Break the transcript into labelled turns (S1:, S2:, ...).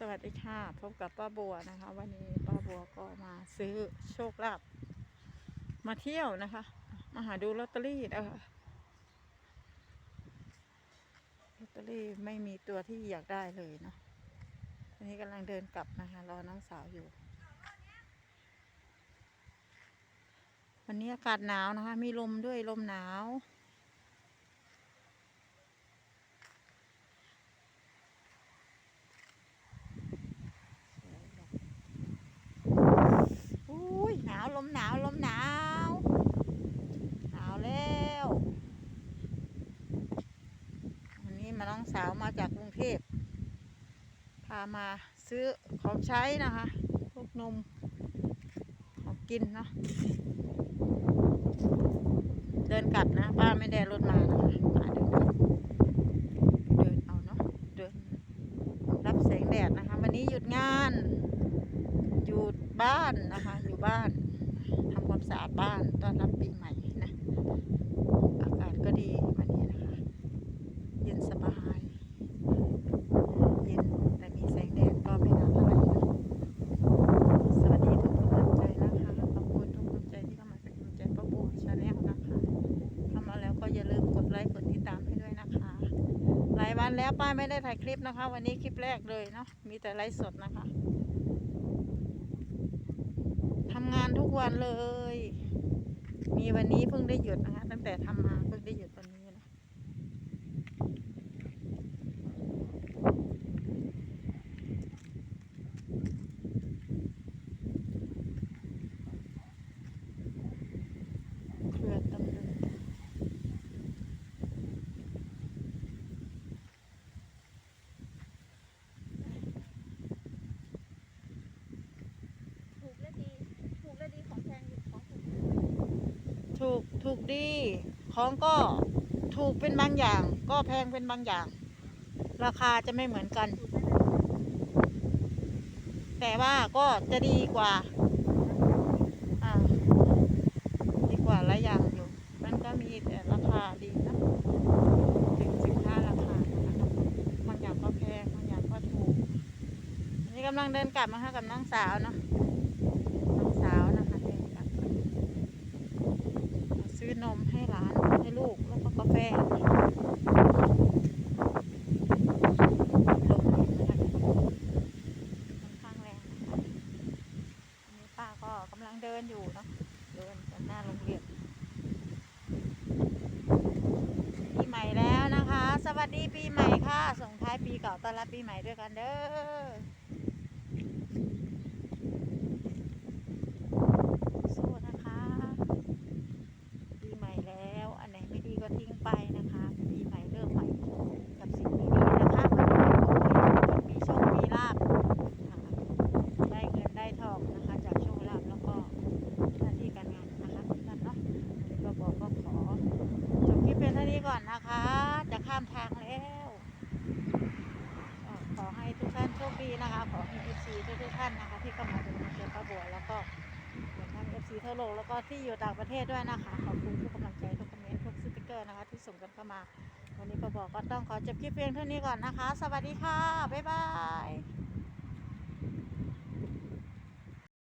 S1: สวัสดีค่ะ พบกับป้าบัวนะคะ วันนี้ป้าบัวก็มาซื้อโชคลาภมาเที่ยวนะคะ มาหาดูลอตเตอรี่นะคะลอตเตอรี่ไม่มีตัวที่อยากได้เลยเนาะอันนี้กำลังเดินกลับนะคะ รอน้องสาวอยู่ วันนี้อากาศหนาวนะคะ มีลมด้วยลมหนาว อุ้ยหนาวลมหนาวลมหนาว หนาวแล้ว วันนี้ มามาจากกรุงเทพพามาซื้อของใช้นะคะ พวกนมของกินเนาะเดินกลับนะ ป้าไม่ได้รถมานะคะป้าเดินเดินเอาเนาะเดินรับแสงแดดนะคะ วันนี้หยุดงานอยู่บ้านนะคะ อยู่บ้านทำความสะอาดบ้านต้อนรับปีใหม่นะ อากาศก็ดีวันนี้นะคะ เย็นสบาย เย็นแต่มีแสงแดดก็ไม่หนาวเท่าไหร่นะสวัสดีทุกกำลังใจนะคะขอบคุณทุกกำลังใจที่เข้ามาเป็นกำลังใจป้าบัวชาแนลนะคะทำมาแล้วก็อย่าลืมกดไลค์กดติดตามให้ด้วยนะคะ หลายวัน แล้วป้าไม่ได้ถ่ายคลิปนะคะ วันนี้คลิปแรกเลยเนาะมีแต่ไลฟ์สดนะคะทำงานทุกวันเลย มีวันนี้เพิ่งได้หยุดนะคะ ตั้งแต่ทำมาเพิ่งได้หยุดวันนี้นะ เครือตำลึง
S2: ถูกและดี ถูกและดีของแพงอยู่ของถูก
S1: ถูกดี ของก็ถูกเป็นบางอย่าง ก็แพงเป็นบางอย่าง ราคาจะไม่เหมือนกัน
S2: แต่
S1: ว่าก็จะดีกว่าอ่าดีกว่าหลายอย่างอยู่ มันก็มีแต่ราคาดีนะถึงสินค้าราคาบางอย่างก็แพงบางอย่างก็ถูกนี่กำลังเดินกลับมาค่ะกับน้องสาวเนาะ น้องสาวนะคะเดินกลับมาซื้อ นมให้หลานให้ลูกแล้วก็กาแฟลมนะคะค่อนข้างแรงนี่ป้าก็กำลังเดินอยู่เนาะเดินจากหน้าโรงเรียนปีใหม่แล้วนะคะ สวัสดีปีใหม่ค่ะ ส่งท้ายปีเก่าต้อนรับปีใหม่ด้วยกันเด้อสู้นะคะ ปีใหม่แล้ว อันไหนไม่ดีก็ทิ้งไปนะคะ ปีใหม่เริ่มใหม่กับสิ่งดีๆนะคะคนมีโชค มีลาบนะคะได้เงินได้ทองนะคะ จากโชคลาภแล้วก็หน้าที่การงานนะคะทุกท่านเนาะวันนี้ก็บอกก็ขอจบคลิปเป็นเท่านี้ก่อนนะคะ จะข้ามทางแล้วก็ขอให้ทุกท่านโชคดีนะคะ ขอให้เอฟซีทุกๆ ที่เข้ามาดูในเจอป้าบัวแล้วก็รวมทั้ง FC ทั่วโลกแล้วก็ที่อยู่ต่างประเทศด้วยนะคะ ขอบคุณทุกกำลังใจทุกคอมเมนต์ทุกสติกเกอร์นะคะ ที่ส่งกันเข้ามา วันนี้ก็บอกก็ต้องขอจบคลิปเพียงเท่านี้ก่อนนะคะ สวัสดีค่ะ บ๊ายบาย